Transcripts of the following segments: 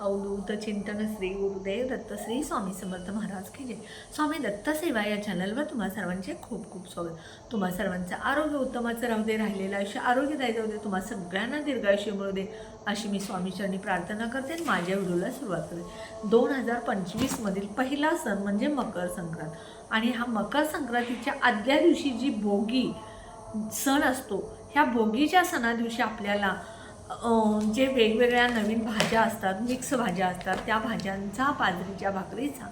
अवधूत चिंतन श्री गुरुदेव दत्त श्री स्वामी समर्थ महाराज केले स्वामी दत्त सेवा या चॅनलवर तुम्हा सर्वांचे खूप खूप स्वागत. तुम्हा सर्वांचं आरोग्य उत्तमाचं राहू दे राहिलेलं आयुष्य आरोग्यदायी जाऊ दे तुम्हा सगळ्यांना दीर्घायुष्य मिळू दे अशी मी स्वामीचरणी प्रार्थना करते आणि माझ्या व्हिडिओला सुरुवात करते. दोन हजार पंचवीसमधील पहिला सण म्हणजे मकर संक्रांत. आणि हा मकर संक्रांतीच्या आदल्या दिवशी जी भोगी सण असतो ह्या भोगीच्या सणा दिवशी आपल्याला जे वेगवेगळ्या नवीन भाज्या असतात मिक्स भाज्या असतात त्या भाज्यांचा बाजरीच्या भाकरीचा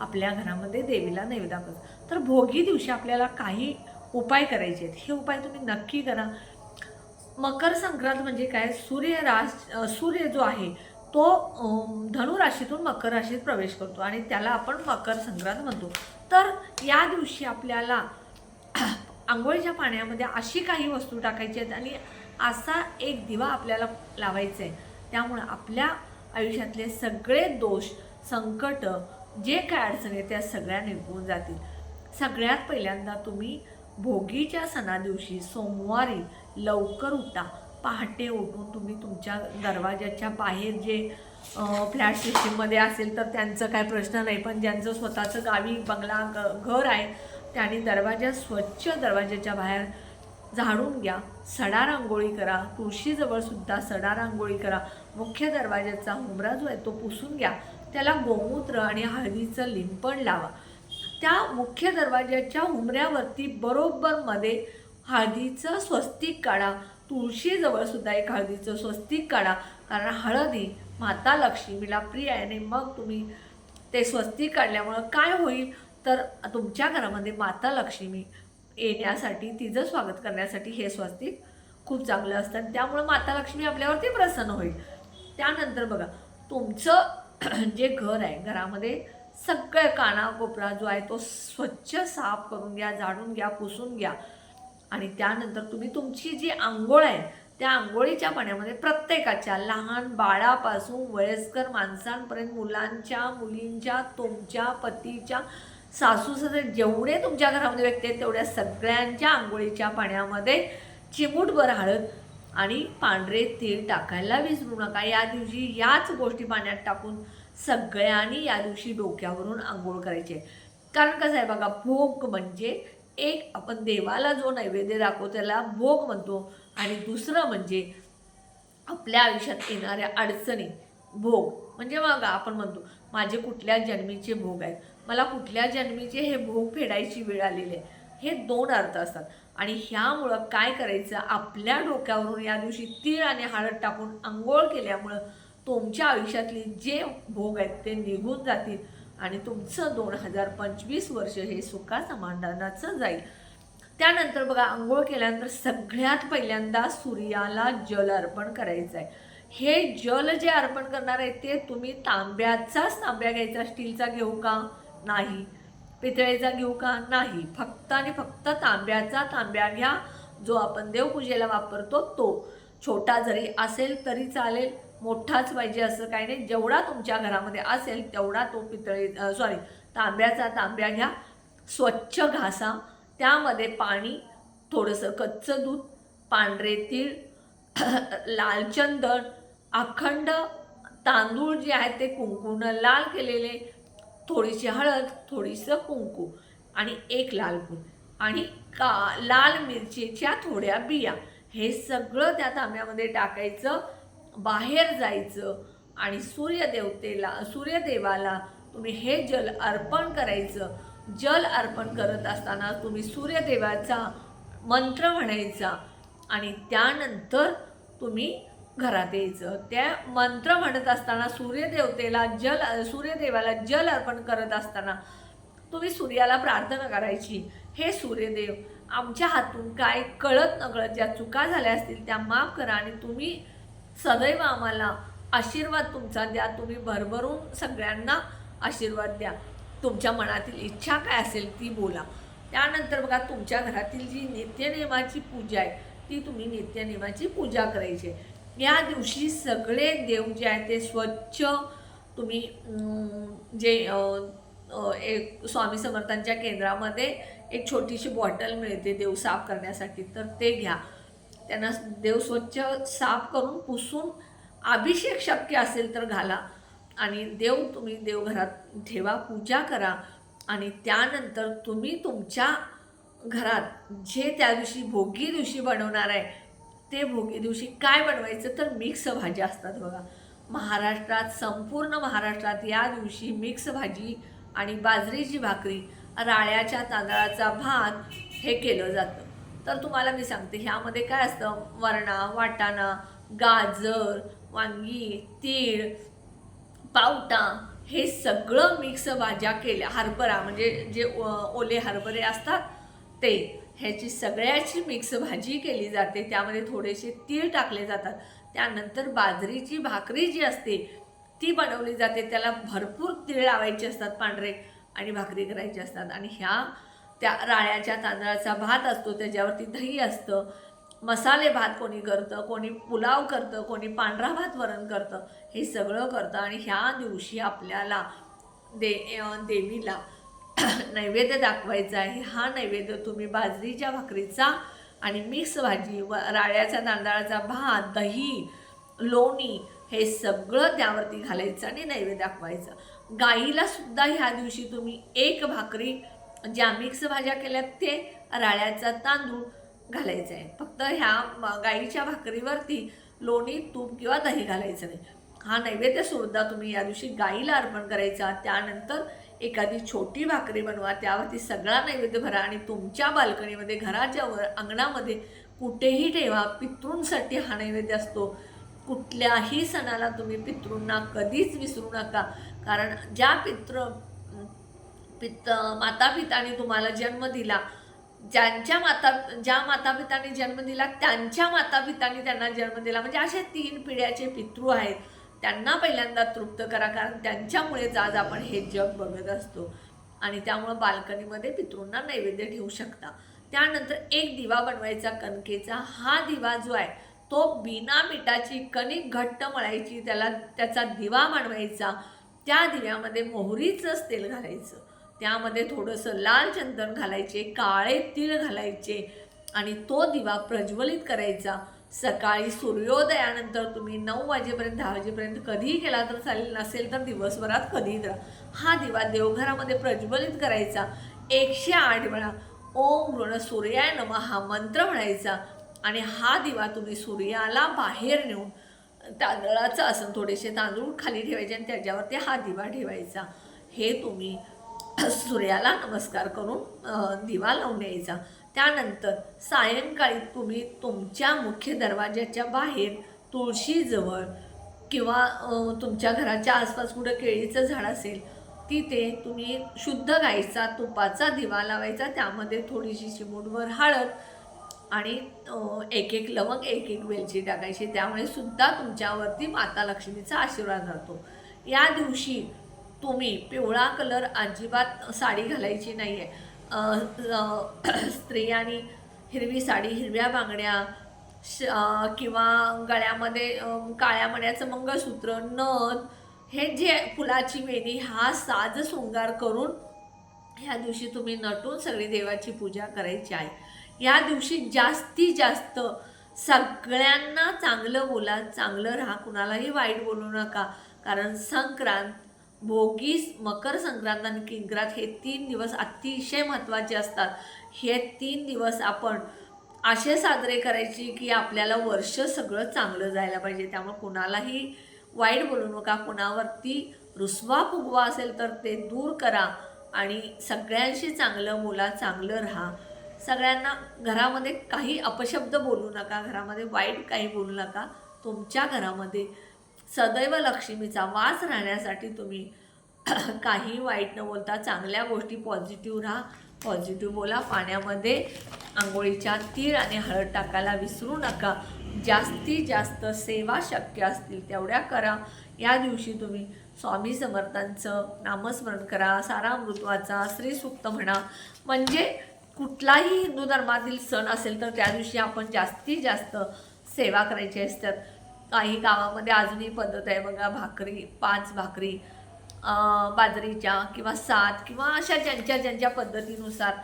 आपल्या घरामध्ये देवीला नैवेद्य करतो. तर भोगी दिवशी आपल्याला काही उपाय करायचे आहेत. हे उपाय तुम्ही नक्की करा. मकर संक्रांत म्हणजे काय? सूर्यराज सूर्य जो आहे तो धनुराशीतून धनु राशीतून मकर राशीत प्रवेश करतो आणि त्याला आपण मकर संक्रांत म्हणतो. तर या दिवशी आपल्याला आंघोळीच्या पाण्यामध्ये अशी काही वस्तू टाकायची आहेत आणि असा एक दिवा आपल्याला लावायचा आहे त्यामुळं आपल्या आयुष्यातले सगळे दोष संकट जे काय अडचणी आहेत त्या सगळ्या निघून जातील. सगळ्यात पहिल्यांदा तुम्ही भोगीच्या सणादिवशी सोमवारी लवकर उठा. पहाटे उठून तुम्ही तुमच्या दरवाजाच्या बाहेर जे फ्लॅट सिस्टीममध्ये असेल तर त्यांचं काय प्रश्न नाही पण ज्यांचं स्वतःचं गावी बंगला ग घर आहे त्यांनी दरवाजा स्वच्छ दरवाजाच्या बाहेर झाडून घ्या. सडा रांगोळी करा. तुळशीजवळ सुद्धा सडा रांगोळी करा. मुख्य दरवाज्याचा हुमरा जो आहे तो पुसून घ्या. त्याला गोमूत्र आणि हळदीचं लिंपण लावा. त्या मुख्य दरवाज्याच्या हुमऱ्यावरती बरोबर मध्ये हळदीचं स्वस्तिक काढा. तुळशीजवळ सुद्धा एक हळदीचं स्वस्तिक काढा. कारण हळद ही माता लक्ष्मीला प्रिय आहे आणि मग तुम्ही ते स्वस्तिक काढल्यामुळं काय होईल? तर तुमच्या घरामध्ये माता लक्ष्मी येण्यासाठी तिचं स्वागत करण्यासाठी हे स्वस्तिक खूप चांगलं असतं. त्यामुळं माता लक्ष्मी आपल्यावरती प्रसन्न होईल. त्यानंतर बघा तुमचं जे घर आहे घरामध्ये सगळं कानाकोपरा जो आहे तो स्वच्छ साफ करून घ्या झाडून घ्या पुसून घ्या. आणि त्यानंतर तुम्ही तुमची जी आंघोळ आहे त्या आंघोळीच्या पाण्यामध्ये प्रत्येकाच्या लहान बाळापासून वयस्कर माणसांपर्यंत मुलांच्या मुलींच्या तुमच्या पतीच्या सासू सासरे जेवढे तुमच्या घरामध्ये व्यक्ती आहेत तेवढ्या सगळ्यांच्या आंघोळीच्या पाण्यामध्ये चिमूटभर हळद आणि पांढरे तीळ टाकायला विसरू नका. या दिवशी याच गोष्टी पाण्यात टाकून सगळ्यांनी या दिवशी डोक्यावरून आंघोळ करायची. आहे कारण कसं आहे बघा भोग म्हणजे एक आपण देवाला जो नैवेद्य दाखवतो त्याला भोग म्हणतो. आणि दुसरं म्हणजे आपल्या आयुष्यात येणाऱ्या अडचणी भोग. म्हणजे मग आपण म्हणतो माझे कुठल्या जन्मीचे भोग आहेत? मला कुठल्या जन्मीचे हे भोग फेडायची वेळ आलेली आहे. हे दोन अर्थ असतात. आणि ह्यामुळं काय करायचं? आपल्या डोक्यावरून या दिवशी तीळ आणि हळद टाकून आंघोळ केल्यामुळं तुमच्या आयुष्यातले जे भोग आहेत ते निघून जातील आणि तुमचं दोन हजार पंचवीस वर्ष हे सुखा समाधानाचं जाईल. त्यानंतर बघा आंघोळ केल्यानंतर सगळ्यात पहिल्यांदा सूर्याला जल अर्पण करायचं आहे हे जल जे अर्पण करणार आहे ते तुम्ही तांब्याचाच तांब्या घ्यायचा स्टीलचा घेऊ का? नाही. पितळेचा घेऊ का? नाही. फक्त आणि फक्त तांब्याचा तांब्या घ्या. जो आपण देवपूजेला वापरतो तो. छोटा जरी असेल तरी चालेल. मोठाच पाहिजे असं काही नाही. जेवढा तुमच्या घरामध्ये असेल तेवढा तो पितळे सॉरी तांब्याचा तांब्या घ्या. स्वच्छ घासा. त्यामध्ये पाणी थोडंसं कच्चं दूध पांढरे तीळ लाल चंदन अखंड तांदूळ जे आहेत ते कुंकून लाल केलेले थोडीशी हळद थोडीसं कुंकू आणि एक लाल फूल आणि का लाल मिरचीच्या थोड्या बिया. हे सगळं त्या तांब्यामध्ये टाकायचं बाहेर जायचं आणि सूर्यदेवतेला सूर्यदेवाला तुम्ही हे जल अर्पण करायचं. जल अर्पण करत असताना तुम्ही सूर्यदेवाचा मंत्र म्हणायचा आणि त्यानंतर तुम्ही घरात यायचं. त्या मंत्र म्हणत असताना सूर्यदेवतेला जल सूर्यदेवाला जल अर्पण करत असताना तुम्ही सूर्याला प्रार्थना करायची. हे सूर्यदेव आमच्या हातून काय कळत नकळत ज्या चुका झाल्या असतील त्या माफ करा आणि तुम्ही सदैव आम्हाला आशीर्वाद तुमचा द्या. तुम्ही भरभरून सगळ्यांना आशीर्वाद द्या. तुमच्या मनातील इच्छा काय असेल ती बोला. त्यानंतर बघा तुमच्या घरातील जी नित्यनेमाची पूजा आहे ती तुम्ही नित्यनेमाची पूजा करायची. आहे. या दिवशी सगळे देव जे आहेत ते स्वच्छ तुम्ही जे एक स्वामी समर्थांच्या केंद्रामध्ये एक छोटीशी बॉटल मिळते देव साफ करण्यासाठी तर ते घ्या. त्यांना देव स्वच्छ साफ करून पुसून अभिषेक शक्य असेल तर घाला. आणि देव तुम्ही देवघरात ठेवा पूजा करा. आणि त्यानंतर तुम्ही तुमच्या घरात जे त्या दिवशी भोगी दिवशी बनवणार आहे ते भोगी दिवशी काय बनवायचं तर मिक्स भाज्या असतात बघा. महाराष्ट्रात संपूर्ण महाराष्ट्रात या दिवशी मिक्स भाजी आणि बाजरीची भाकरी राळ्याच्या तांदळाचा भात हे केलं जातं. तर तुम्हाला मी सांगते ह्यामध्ये काय असतं? वरणा वाटाणा गाजर वांगी तीळ पावटा हे सगळं मिक्स भाज्या केल्या हरभरा म्हणजे जे ओ- ओले हरभरे असतात ते. ह्याची सगळ्याची मिक्स भाजी केली जाते. त्यामध्ये थोडेसे तीळ टाकले जातात. त्यानंतर बाजरीची भाकरी जी असते ती बनवली जाते. त्याला भरपूर तीळ लावायचे असतात पांढरे आणि भाकरी करायची असतात. आणि ह्या त्या राळ्याच्या तांदळाचा भात असतो त्याच्यावरती दही असतं. मसाले भात कोणी करतं कोणी पुलाव करतं कोणी पांढरा भात वरण करतं. हे सगळं करतं आणि ह्या दिवशी आपल्याला दे देवीला नैवेद्य दाखवायचा आहे. हा नैवेद्य तुम्ही बाजरीच्या भाकरीचा आणि मिक्स भाजी व राळ्याचा तांदळाचा भात दही लोणी हे सगळं त्यावरती घालायचं आणि नैवेद्य दाखवायचं. गाईला सुद्धा ह्या दिवशी तुम्ही एक भाकरी ज्या मिक्स भाज्या केल्यात ते राळ्याचा तांदूळ घालायचं आहे. फक्त ह्या गाईच्या भाकरीवरती लोणी तूप किंवा दही घालायचं नाही. हा नैवेद्य सुद्धा तुम्ही या दिवशी गाईला अर्पण करायचा. त्यानंतर एखादी छोटी भाकरी बनवा त्यावरती सगळा नैवेद्य भरा आणि तुमच्या बाल्कनीमध्ये घराच्या वर अंगणामध्ये कुठेही ठेवा. पितृंसाठी हा नैवेद्य असतो. कुठल्याही सणाला तुम्ही पितृंना कधीच विसरू नका. कारण ज्या पितृ पित माता पितानी तुम्हाला जन्म दिला ज्यांच्या माता ज्या माता पितांनी जन्म दिला त्यांच्या माता पितांनी त्यांना जन्म दिला. म्हणजे असे तीन पिढ्याचे पितृ आहेत. त्यांना पहिल्यांदा तृप्त करा कारण त्यांच्यामुळेच आज आपण हे जग बघत असतो. आणि त्यामुळं बाल्कनीमध्ये पितृंना नैवेद्य ठेवू शकता. त्यानंतर एक दिवा बनवायचा कणकेचा. हा दिवा जो आहे तो बिना मिठाची कणिक घट्ट मळायची त्याला त्याचा दिवा बनवायचा. त्या दिव्यामध्ये मोहरीचंच तेल घालायचं. त्यामध्ये थोडंसं लाल चंदन घालायचे काळे तीळ घालायचे आणि तो दिवा प्रज्वलित करायचा. सकाळी सूर्योदयानंतर तुम्ही नऊ वाजेपर्यंत दहा वाजेपर्यंत कधीही केला तर चालेल नसेल तर दिवसभरात कधीही करा. हा दिवा देवघरामध्ये प्रज्वलित करायचा एकशे आठ वेळा. ओम ऋण सूर्याय नम हा मंत्र म्हणायचा आणि हा दिवा तुम्ही सूर्याला बाहेर नेऊन तांदळाचं असं थोडेसे तांदूळ खाली ठेवायचे आणि त्याच्यावरती हा दिवा ठेवायचा. हे तुम्ही सूर्याला नमस्कार करून दिवा लावून यायचा त्यानंतर सायंकाळी तुम्ही तुमच्या मुख्य दरवाजाच्या बाहेर तुळशीजवळ किंवा तुमच्या घराच्या आसपास कुठं केळीचं झाड असेल तिथे तुम्ही शुद्ध गाईचा तुपाचा दिवा लावायचा. त्यामध्ये थोडीशी चिमूटभर हळद आणि एक एक लवंग एक एक वेलची टाकायची. त्यामुळे सुद्धा तुमच्यावरती माता लक्ष्मीचा आशीर्वाद राहतो. या दिवशी तुम्ही पिवळा कलर अजिबात साडी घालायची नाही आहे स्त्रियांनी हिरवी साडी हिरव्या बांगड्या श किंवा गळ्यामध्ये काळ्या मण्याचं मंगळसूत्र नथ हे जे फुलाची वेणी हा साज शृंगार करून ह्या दिवशी तुम्ही नटून सगळी देवाची पूजा करायची आहे. या दिवशी जास्तीत जास्त सगळ्यांना चांगलं बोला चांगलं राहा. कुणालाही वाईट बोलू नका. कारण संक्रांत भोगीस मकर संक्रांत आणि किंक्रांत हे तीन दिवस अतिशय महत्त्वाचे असतात. हे तीन दिवस आपण असे साजरे करायचे की आपल्याला वर्ष सगळं चांगलं जायला पाहिजे. त्यामुळे कुणालाही वाईट बोलू नका. कुणावरती रुसवा फुगवा असेल तर ते दूर करा आणि सगळ्यांशी चांगलं मुला चांगलं राहा. सगळ्यांना घरामध्ये काही अपशब्द बोलू नका. घरामध्ये वाईट काही बोलू नका. तुमच्या घरामध्ये सदैव लक्ष्मीचा वास राहण्यासाठी तुम्ही काही वाईट न बोलता चांगल्या गोष्टी पॉझिटिव्ह राहा. पॉझिटिव्ह बोला. पाण्यामध्ये आंघोळीच्या तीळ आणि हळद टाकायला विसरू नका. जास्तीत जास्त सेवा शक्य असतील तेवढ्या करा. या दिवशी तुम्ही स्वामी समर्थांचं नामस्मरण करा. सारा मृत्वाचा श्रीसूक्त म्हणा. म्हणजे कुठलाही हिंदू धर्मातील सण असेल तर त्या दिवशी आपण जास्तीत जास्त सेवा करायची असतात. काही गावामध्ये अजूनही पद्धत आहे. बघा भाकरी पाच भाकरी बाजरीच्या किंवा सात किंवा अशा ज्यांच्या ज्यांच्या पद्धतीनुसार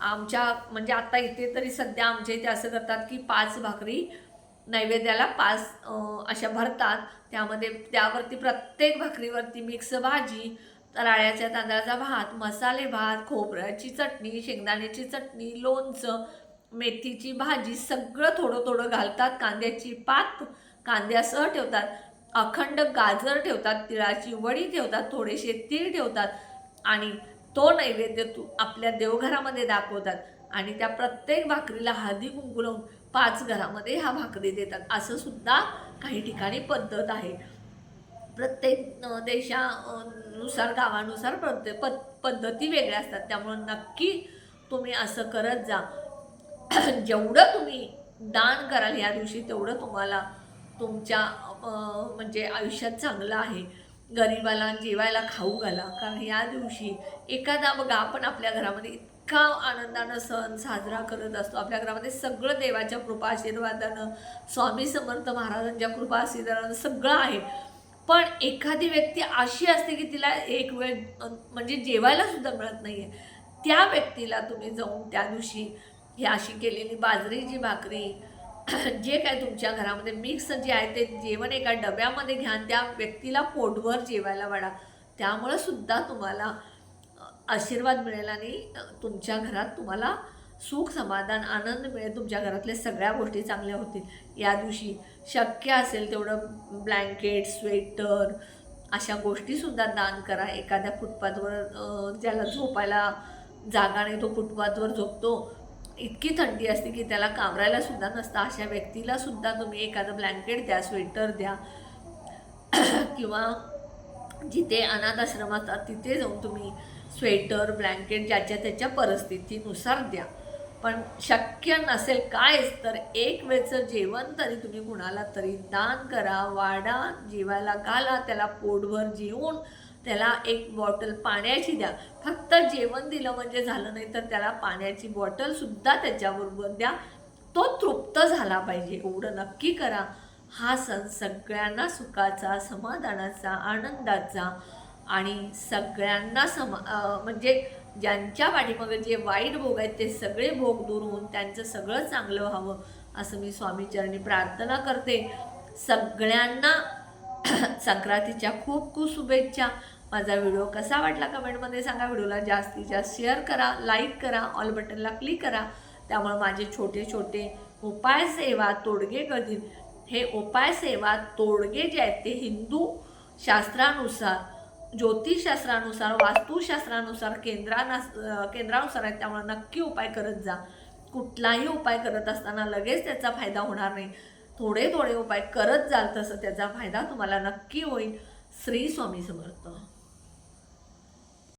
आमच्या म्हणजे आता इथे तरी सध्या आमच्या इथे असं करतात की पाच भाकरी नैवेद्याला पाच अशा भरतात. त्यामध्ये त्यावरती प्रत्येक भाकरीवरती मिक्स भाजी राळ्याच्या तांदळाचा भात मसाले भात खोबऱ्याची चटणी शेंगदाण्याची चटणी लोणचं मेथीची भाजी सगळं थोडं थोडं घालतात. कांद्याची पात कांद्यासह ठेवतात अखंड गाजर ठेवतात तिळाची वडी ठेवतात थोडेसे तीळ ठेवतात आणि तो नैवेद्य तू आपल्या देवघरामध्ये दाखवतात आणि त्या प्रत्येक भाकरीला हळदी कुंकू लावून पाच घरामध्ये ह्या भाकरी देतात. असं सुद्धा काही ठिकाणी पद्धत आहे. प्रत्येक देशानुसार देशा नुसार गावानुसार प्रत्येक पद पद्धती वेगळ्या असतात. त्यामुळं नक्की तुम्ही असं करत जा. जेवढं तुम्ही दान कराल या दिवशी तेवढं तुम्हाला तुमच्या म्हणजे आयुष्यात चांगलं आहे. गरिबाला जेवायला खाऊ घाला. कारण या दिवशी एखादा बघा आपण आपल्या घरामध्ये इतका आनंदानं सण साजरा करत असतो. आपल्या घरामध्ये सगळं देवाच्या कृपा आशीर्वादानं स्वामी समर्थ महाराजांच्या कृपा आशीर्वादानं सगळं आहे. पण एखादी व्यक्ती अशी असते की तिला एक वेळ म्हणजे जेवायला सुद्धा मिळत नाही आहे त्या व्यक्तीला तुम्ही जाऊन त्या दिवशी ही अशी केलेली बाजरीची भाकरी जे काय तुमच्या घरामध्ये मिक्स जे आहे ते जेवण एका डब्यामध्ये घ्या त्या व्यक्तीला पोटभर जेवायला वाढा. त्यामुळं सुद्धा तुम्हाला आशीर्वाद मिळेल आणि तुमच्या घरात तुम्हाला सुख समाधान आनंद मिळेल. तुमच्या घरातल्या सगळ्या गोष्टी चांगल्या होतील. या दिवशी शक्य असेल तेवढं ब्लँकेट स्वेटर अशा गोष्टीसुद्धा दान करा. एखाद्या फुटपाथवर ज्याला झोपायला जागा नाही तो फुटपाथवर झोपतो. इतकी थंडी असते की त्याला कामरायला सुद्धा नसतं. अशा व्यक्तीला सुद्धा तुम्ही एखादं ब्लँकेट द्या स्वेटर द्या. किंवा जिथे अनाथ आश्रम असतात तिथे जाऊन तुम्ही स्वेटर ब्लँकेट ज्याच्या त्याच्या परिस्थितीनुसार द्या. पण शक्य नसेल कायच तर एक वेळचं जेवण तरी तुम्ही कुणाला तरी दान करा वाडा जेवायला घाला त्याला पोटभर जेवून त्याला एक बॉटल पाण्याची द्या. फक्त जेवण दिलं म्हणजे झालं नाही तर त्याला पाण्याची बॉटलसुद्धा त्याच्याबरोबर द्या. तो तृप्त झाला पाहिजे एवढं नक्की करा. हा सण सगळ्यांना सुखाचा समाधानाचा आनंदाचा आणि सगळ्यांना समा म्हणजे ज्यांच्या पाठीमागे जे वाईट भोग आहेत ते सगळे भोग दूर होऊन त्यांचं सगळं चांगलं व्हावं असं मी स्वामीचरणी प्रार्थना करते. सगळ्यांना संक्रांतीच्या खूप खूप शुभेच्छा. माझा व्हिडिओ कसा वाटला कमेंटमध्ये सांगा. व्हिडिओला जास्तीत जास्त शेअर करा लाईक करा ऑल बटनला क्लिक करा. त्यामुळे माझे छोटे छोटे उपाय सेवा तोडगे कधील हे उपाय सेवा तोडगे जे आहेत ते हिंदू शास्त्रानुसार ज्योतिषशास्त्रानुसार वास्तुशास्त्रानुसार केंद्राना केंद्रानुसार आहेत. त्यामुळे नक्की उपाय करत जा. कुठलाही उपाय करत असताना लगेच त्याचा फायदा होणार नाही. थोडे थोडे उपाय करत जाल तसं त्याचा फायदा तुम्हाला नक्की होईल. श्री स्वामी समर्थ.